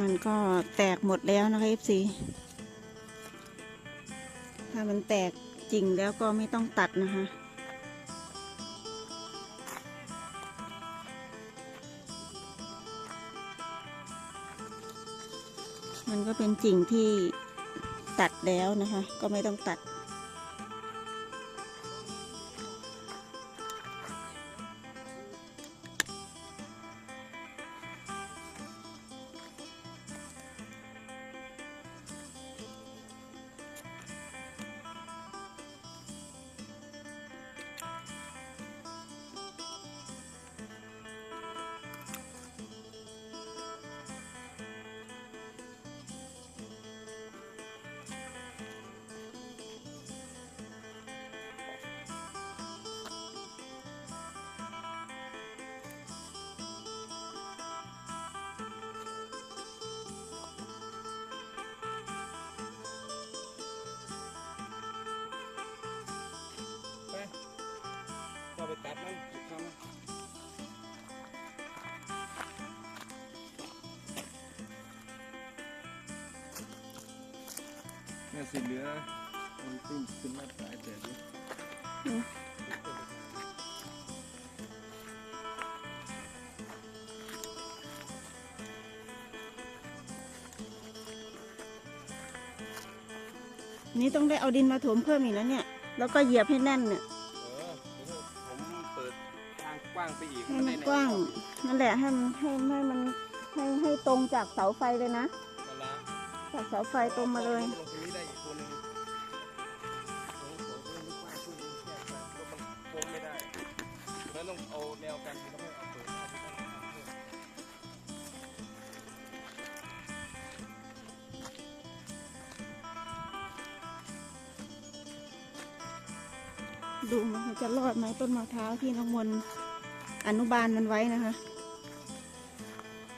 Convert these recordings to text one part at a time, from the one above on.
มันก็แตกหมดแล้วนะคะ FC ถ้ามันแตกจริงแล้วก็ไม่ต้องตัดนะคะมันก็เป็นจริงที่ตัดแล้วนะคะ ก็ไม่ต้องตัด เราไปตัดมันทำเนี่ยสิเหลือมันขึ้นขึ้นมาสายแต่ดิอืมนี่ต้องได้เอาดินมาถมเพิ่มอีกแล้วเนี่ย แล้วก็เหยียบให้แน่นเนี่ย ไปอีกให้มันได้กว้างนั่นแหละให้มันให้ให้มันให้ให้ตรงจากเสาไฟเลยนะนั่นละจากเสาไฟตรงมาเลยลงตรงนี้ได้อีกคนหนึงเออผมก็ไม่กว้างขึ้นแค่ไปแล้วมันโค้งไม่ได้แล้วต้องเอาแนวกันที่ต้องให้เอาเปิดเอาไปตั้งเพิ่มดูมันจะรอดไหมต้นมะพร้าวที่น้องมนต์ อนุบาลมันไว้นะคะ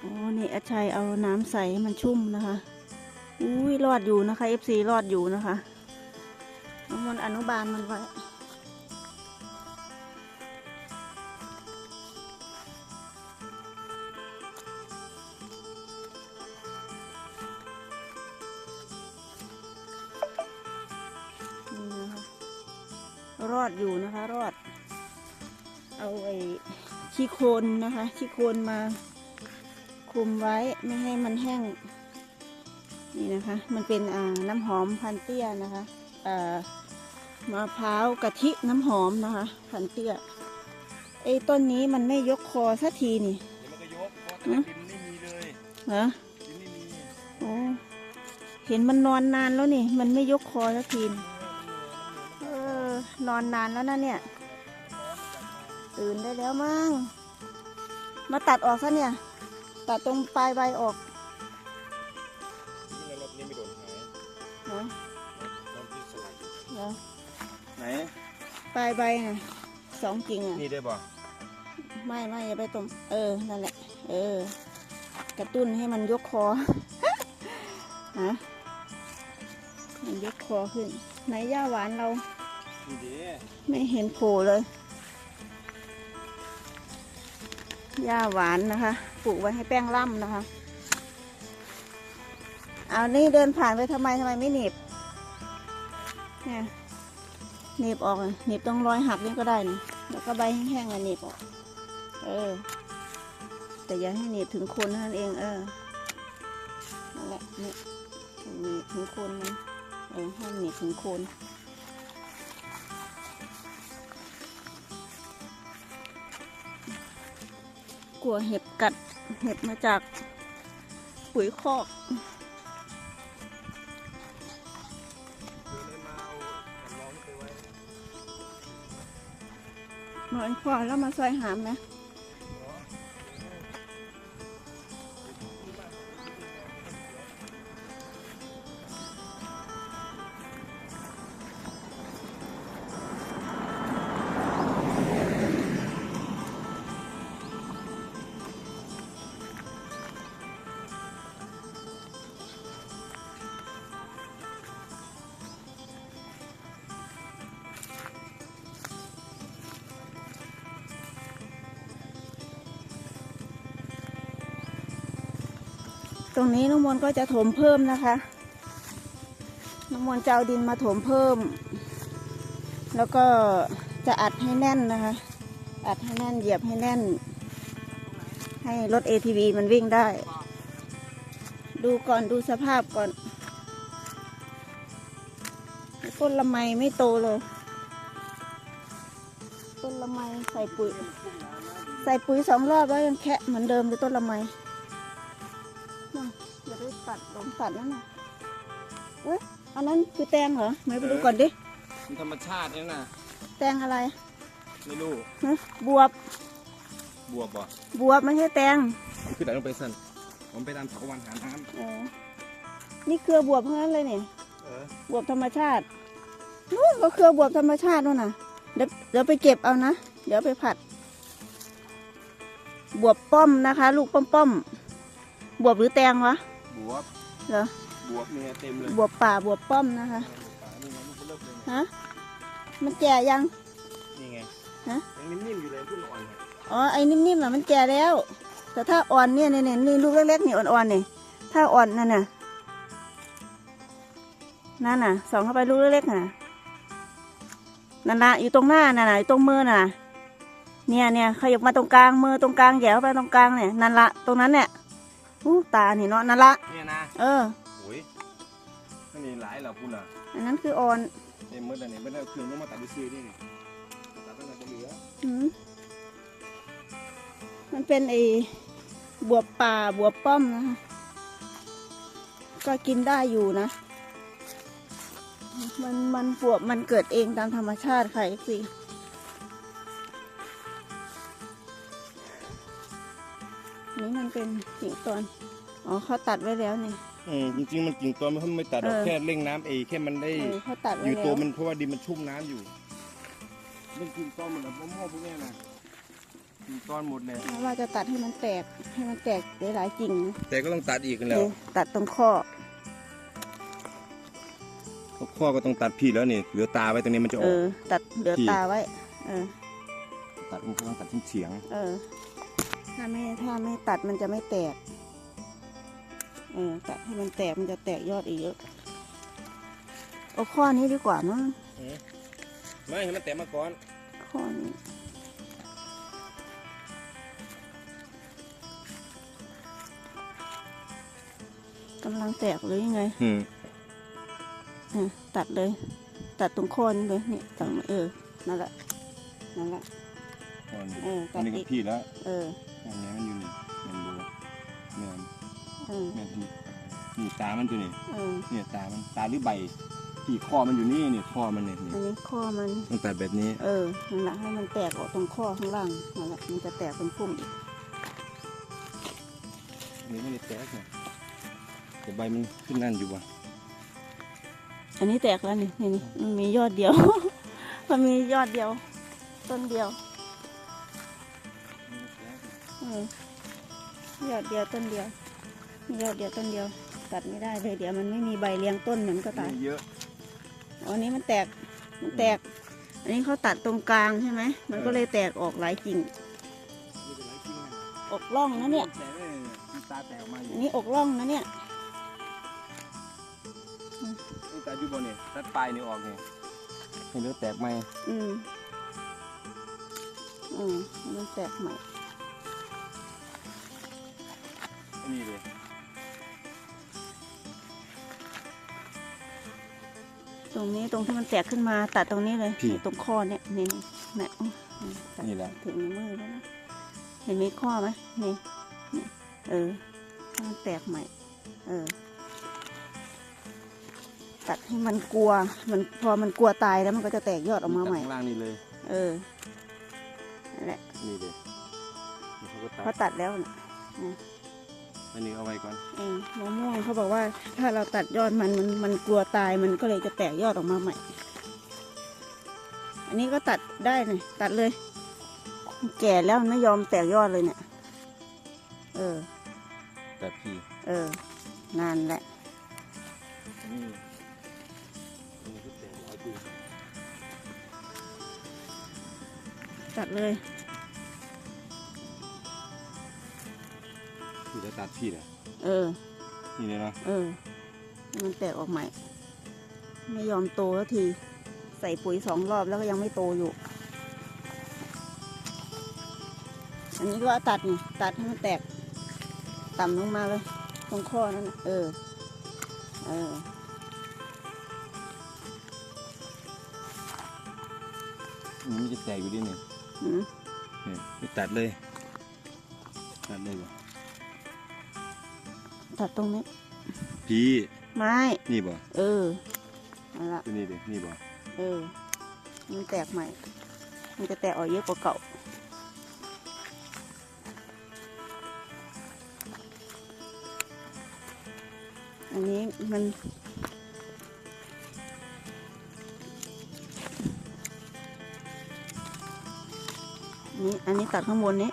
อ๋อนี่อาชัยเอาน้ำใส่ให้มันชุ่มนะคะอุ้ยรอดอยู่นะคะ FC รอดอยู่นะคะน้องมนอนุบาลมันไว้นี่นะคะรอดอยู่นะคะ รอด เอาไอ้ ขี้โคลนนะคะขี้โคลนมาคลุมไว้ไม่ให้มันแห้งนี่นะคะ มันเป็นอ่าน้ำหอมพันเตี้ยนะคะอ่ามะพร้าวกะทิน้ำหอมนะคะ พันเตี้ยไอ้ต้นนี้มันไม่ยกคอสักทีนี่เดี๋ยวมันก็ยกเพราะว่าดินไม่มีเลยเหรอดินไม่มีโอ้เห็นมันนอนนานแล้วนี่ มันไม่ยกคอสักทีนี่เออนอนนานแล้วนะเนี่ย ตื่นได้แล้วมั้ง มาตัดออกซะเนี่ย ตัดตรงปลายใบออกนี่รถนี้ไม่โดนหายนะรถที่สวยเดี๋ยวไหน ปลายใบน่ะสองกิ่งอะ นี่ได้บ่ไม่ไม่อย่าไปตรงเออ นั่นแหละ เออ กระตุ้นให้มันยกคอฮะมันยกคอขึ้น ไหนย่าหวานเรานี่เด้ไม่เห็นโผล่เลย หญ้าหวานนะคะ ปลูกไว้ให้แป้งล่ำนะคะ เอานี่เดินผ่านไปทำไมทำไมไม่หนีบเนี่ยหนีบออกหนีบตรงรอยหักนี่ก็ได้นี่แล้วก็ใบแห้งๆอะหนีบออก เออ แต่อย่าให้หนีบถึงคนนั้นเอง เออนั่นแหละเนี่ยหนีบถึงคนมันเออให้หนีบถึงคน กลัวเห็บกัดเห็บมาจากปุ๋ยคอกเดินเลยมาเอาแผ่นรองไปไว้นอนคอแล้วมาซอยหามไหม รงนี้น้องมนต์ก็จะถมเพิ่มนะคะ น้องมนต์จะเอาดินมาถมเพิ่ม แล้วก็จะอัดให้แน่นนะคะ อัดให้แน่นเหยียบให้แน่น ให้รถ ATV มันวิ่งได้ ดูก่อนดูสภาพก่อนต้นละไมไม่โตเลยต้นละไมใส่ปุ๋ย ใส่ปุ๋ยสองรอบแล้วยังแคะเหมือนเดิมเลยต้นละไม อย่าได้ตัดลงตัดแล้วนะเว้ยอันนั้นคือแตงเหรอไม่ไปดูก่อนดิมันธรรมชาติเนี่ยนะแตงอะไรไม่รู้ฮะบวบบวบบ่บวบไม่ใช่แตงมันคือไหนลงไปสั่นผมไปตามเถาวันหาน้เออนี่เครือบวบเท่านั้นเลยเนี่ยำเออบวบธรรมชาตินู่นก็เครือบวบธรรมชาตินู่นน่ะเดี๋ยวเดี๋ยวไปเก็บเอานะเดี๋ยวไปผัด บวบป้อมนะคะ ลูกป้อมป้อมๆบวบหรือแตงวะ บวบเหรอ บวบเนี่ยเต็มเลยบวบป่าบวบป้อมนะคะ นี่ไงลูกเริ่มเลยฮะ มันแก่ยัง นี่ไงฮะ ยังนิ่มๆอยู่เลยเพิ่งอ่อนเนี่ยอ๋อ ไอ้นิ่มๆน่ะมันแก่แล้ว แต่ถ้าอ่อนเนี่ยเนี่ยเนี่ยนี่ลูกเล็กๆนี่อ่อนๆนี่ ถ้าอ่อนนั่นน่ะ นั่นน่ะ ส่องเข้าไปลูกเล็กๆน่ะ นั่นน่ะอยู่ตรงหน้าน่ะน่ะอยู่ตรงมือน่ะ เนี่ยเนี่ยขยับมาตรงกลางมือตรงกลางแหย่เข้าไปตรงกลางเนี่ย นั่นละตรงนั้นเนี่ย อู้ตานี่เนาะนั่นละ เนี่ยนะเออ โอ้ยไม่มีหลายเหรอคุณอะอันนั้นคืออ่อนเนี่ยมืดแล้วเนี่ยมืดแล้วเครื่องต้องมาตัดดูซีนี่นี่ตัดตั้งแต่จะเหลืออืมมันเป็นไอ้บวบป่าบวบป้อมนะคะก็กินได้อยู่นะ มันมันบวบมันเกิดเองตามธรรมชาติค่ะสิ นี่มันเป็นกิ่งตอน อ๋อเขาตัดไว้แล้วนี่อืมจริงๆมันกิ่งตอนมันไม่ตัดหรอกเออ แค่เร่งน้ำเองแค่มันได้เออเขาตัดอไว้ยู่แล้ตัววมันเพราะว่าดินมันชุ่มน้ำอยู่มันกิ่งตอนหมดแล้วมะม่วงพวกเนี้ยนะกิ่งตอนหมดเลยว่าจะตัดให้มันแตกให้มันแตกหลายๆกิ่งนะแต่ก็ต้องตัดอีกกันแล้วนี่ตัดตรงข้อ ข้อก็ต้องตัดพี่แล้วนี่เหลือตาไว้ตรงนี้มันจะอเออก อ ตัดเหลือที่ ตาไว้ เออ ตัดมันก็ต้องตัดที่เฉียง เออ ถ้าไม่ถ้าไม่ตัดมันจะไม่แตกเออตัดให้มันแตกมันจะแตกยอดอีกเยอะเอาข้อนี้ดีกว่ามั้งไม่ให้มันแตะมาก่อนข้อนี้กำลังแตกหรือยังไงอืมอะตัดเลย ตัดตรงข้อนี้เลยนี่ตัดมาเออนั่นแหละนั่นแหละก่อนเอออัตันดนี้ก็อีกพี่แล้วเออ อันนี้มันอยู่นี่มันดูเนี่ยเออเนี่ยนี่นี่ตามันตัวนี้เออเนี่ยตามันตาหรือใบที่คอมันอยู่นี่นี่คอมันเนี่ยนี่อันนี้ข้อมัน ต้องตัดแบบนี้เออนั่นแหละให้มันแตกออกตรงข้อข้างล่างนั่นแหละมันจะแตกเป็นพุ่มอีกอันนี้ไม่ได้แตกเนี่ยแต่ใบมันขึ้นนั่นอยู่ว่ะอันนี้แตกแล้วนี่นี่นี่มันมียอดเดียว มันมียอดเดียว ต้นเดียวเออ ยอดเดียวต้นเดียวมียอดเดียวต้นเดียว ตัดไม่ได้เลยเดี๋ยวมันไม่มีใบเลี้ยงต้นเหมือนก็ตายมีเยอะอ๋ออันนี้มันแตกมันแตก อันนี้เขาตัดตรงกลางใช่ไหมมันก็เลยแตกออกหลายกิ่งมีแต่หลายกิ่งนะออกร่องนะเนี่ยแตกเลยมีตาแตกออกมาอยู่อันนี้ออกร่องนะเนี่ยนี่ตาอยู่บนเนี่ยตัดปลายนี่ออกเนี่ยให้เหลือแตกไหมอืมอืมมันแตกใหม่ นนี้เลยตรงนี้ตรงที่มันแตกขึ้นมาตัดตรงนี้เลยนี่ตรงข้อเนี่ยนี่นี่นี่อืมตัดนี่แหละ ถึงมือแล้วนะเห็นไหมข้อไหมนี่นี่เออให้มันแตกใหม่ เออ ตัดให้มันกลัว มันพอมันกลัวตายแล้วมันก็จะแตกยอดออกมาใหม่ตัดข้างล่างนี่เลย เออนั่นแหละนี่เลยนี่เขาก็ตัเขาดตัดแล้วนะ อันนี้เอาไว้ก่อนเออมะม่วงเขาบอกว่า ถ้าเราตัดยอดมันมันมันกลัวตายมันก็เลยจะแตกยอดออกมาใหม่ อันนี้ก็ตัดได้เลยตัดเลยมันแก่แล้วมันไม่ยอมแตกยอดเลยเนี่ย เออแต่พี่เออนานแหละ นี่นี่ก็แตกหลายปีตัดเลย พี่จะตัดพี่นะเออ นี่เลยเนาะเออให้มันแตกออกใหม่ ไม่ยอมโตสักที ใส่ปุ๋ยสองรอบแล้วก็ยังไม่โตอยู่ อันนี้ก็ตัดนี่ตัดให้มันแตก ต่ำลงมาเลย ตรงข้อนั่นน่ะเออ เออนี่จะแตกอยู่ดิเนี่ยอืมนี่นี่ตัดเลย ตัดเลยบ่ ตัดตรงนี้ พี่ ไม้ นี่บ่เออเอาละตัวนี้ดินี่บ่เออ มันแตกใหม่ มันจะแตกออกเยอะกว่าเก่า อันนี้มันนี่อันนี้ตัดข้างบนนี้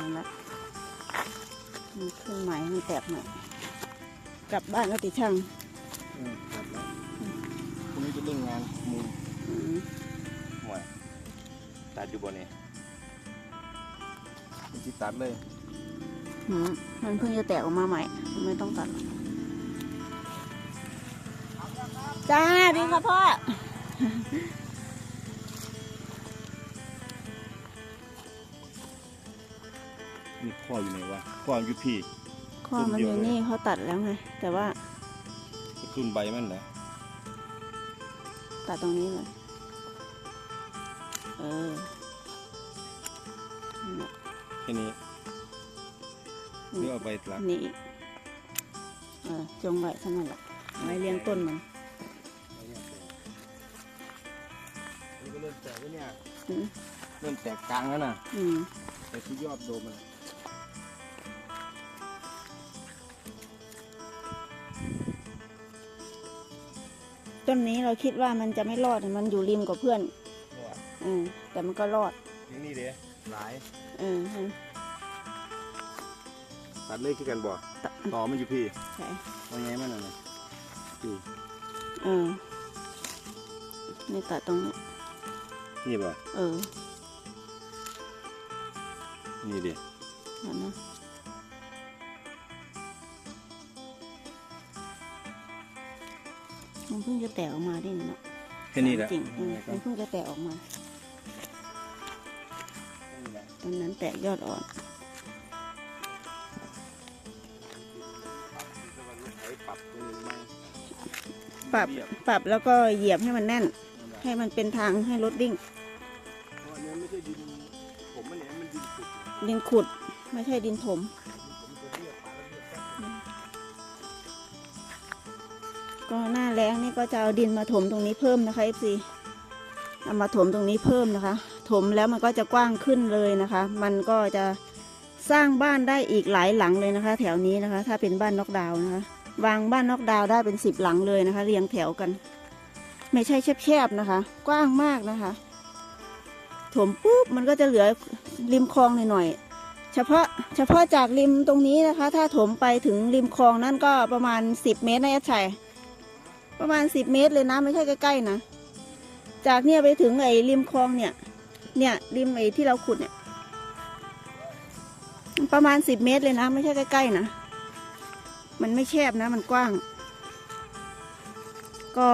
นั่นละมันขึ้นใหม่มันแตกใหม่กลับบ้านก็ติดช่างอืมตัดแล้วพรุ่งนี้จะเร่งงานมูลอืมห่วยตัดอยู่บ่เนี่ยมันสิตัดเลยหืมมันเพิ่งจะแตกออกมาใหม่ไม่ต้องตัดหรอกจ้าดีค่ะพ่อ นี่ข้ออยู่ไหนวะข้ออยู่พี่ ข้อมันอยู่นี่เขาตัดแล้วไงแต่ว่ากระตุ้นใบมันเหรอตัดตรงนี้เลยเออนั่นแหละแค่นี้เลือกเอาใบหลักนี่อีกเออจงไว้เท่านั้นแหละไว้เลี้ยงต้นมันมันก็เริ่มแตกแล้วเนี่ยอืมเริ่มแตกกลางแล้วนะอืมแต่ที่ยอดโดมมัน ต้นนี้เราคิดว่ามันจะไม่รอดมันอยู่ริมกับเพื่อนรอดเออแต่มันก็รอดนี่นี่เด้หลายเออฮะตัดเลยคือกันบ่ตัดต่อมันอยู่พี่ใช่ว่าไงมันน่ะนะอยู่เออนี่ตัดตรงนี้นี่บ่เออนี่เด้นั่นนะ มันเพิ่งจะแตกออกมาได้นี่เนาะแค่นี้แหละจริงๆเออมันเพิ่งจะแตกออกมา ตอนนั้นแตกยอดอ่อนปรับปรับแล้วก็เหยียบให้มันแน่น ให้มันเป็นทางให้รถวิ่งอันนี้ไม่ใช่ดินผมมันเนี่ยมันดินสุดดินขุด ไม่ใช่ดินถม นี่ก็จะเอาดินมาถมตรงนี้เพิ่มนะคะ FC เอามาถมตรงนี้เพิ่มนะคะ ถมแล้วมันก็จะกว้างขึ้นเลยนะคะ มันก็จะสร้างบ้านได้อีกหลายหลังเลยนะคะ แถวนี้นะคะ ถ้าเป็นบ้านนอกดาวนะคะ วางบ้านนอกดาวได้เป็นสิบหลังเลยนะคะ เรียงแถวกัน ไม่ใช่แคบๆนะคะ กว้างมากนะคะ ถมปุ๊บมันก็จะเหลือริมคลองหน่อยๆเฉพาะเฉพาะจากริมตรงนี้นะคะ ถ้าถมไปถึงริมคลองนั่นก็ประมาณสิบเมตรนะยัดชัย ประมาณสิบเมตรเลยนะ ไม่ใช่ใกล้ๆนะ จากเนี่ยไปถึงไอ้ริมคลองเนี่ย เนี่ยริมไอ้ที่เราขุดเนี่ย ประมาณสิบเมตรเลยนะ ไม่ใช่ใกล้ๆนะ มันไม่แคบนะ มันกว้าง ก็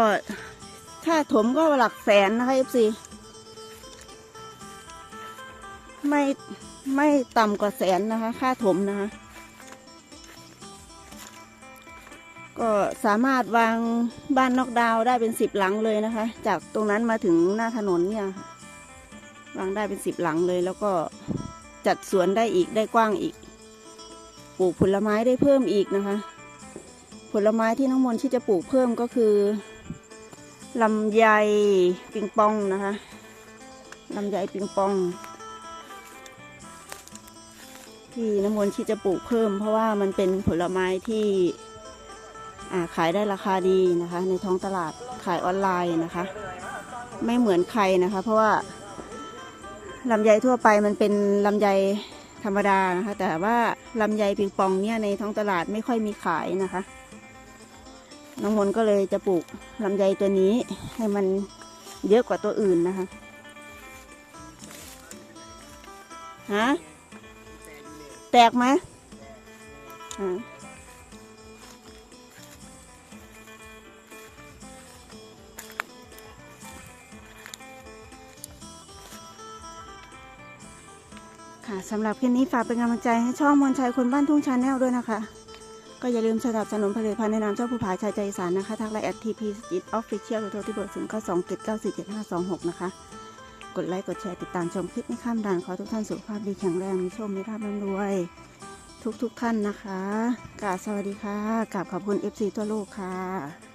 ถ้าถมก็หลักแสนนะคะเอฟซีไม่ไม่ต่ำกว่าแสนนะคะ ค่าถมนะคะ ก็สามารถวางบ้านนอกดาวได้เป็นสิบหลังเลยนะคะ จากตรงนั้นมาถึงหน้าถนนเนี่ยวางได้เป็นสิบหลังเลย แล้วก็จัดสวนได้อีกได้กว้างอีก ปลูกผลไม้ได้เพิ่มอีกนะคะ ผลไม้ที่น้องมนที่จะปลูกเพิ่มก็คือลำไยปิงปองนะคะลำไยปิงปอง ที่น้ำมนที่จะปลูกเพิ่ม เพราะว่ามันเป็นผลไม้ที่ ขายได้ราคาดีนะคะ ในท้องตลาดขายออนไลน์นะคะ ไม่เหมือนใครนะคะ เพราะว่าลำไยทั่วไปมันเป็นลำไยธรรมดานะคะ แต่ว่าลำไยปิงปองเนี่ยในท้องตลาดไม่ค่อยมีขายนะคะ น้องมนก็เลยจะปลูกลำไยตัวนี้ให้มันเยอะกว่าตัวอื่นนะคะฮะแตกไหมอ่า ค่ะสำหรับคลิปนี้ฝากเป็นกำลังใจให้ช่องมนชัยคนบ้านทุ่งชาแนลด้วยนะคะ ก็อย่าลืมสนับสนุนผลิตภัณฑ์ในนามเจ้าผู้ผาชายใจสานนะคะ ทักไลน์แอดทีพีจิตออฟฟิเชียลหรือโทรที่เบอร์ศูนย์เก้าสองเจ็ดเก้าสี่เจ็ดห้าสองหกนะคะ กดไลค์กดแชร์ติดตามชมคลิปไม่ข้ามด่านขอทุกท่านสุขภาพดีแข็งแรงมีโชคมีลาภร่ำรวย ทุกทุกท่านนะคะกราบสวัสดีค่ะกราบขอบคุณ FC ตัวโลกค่ะ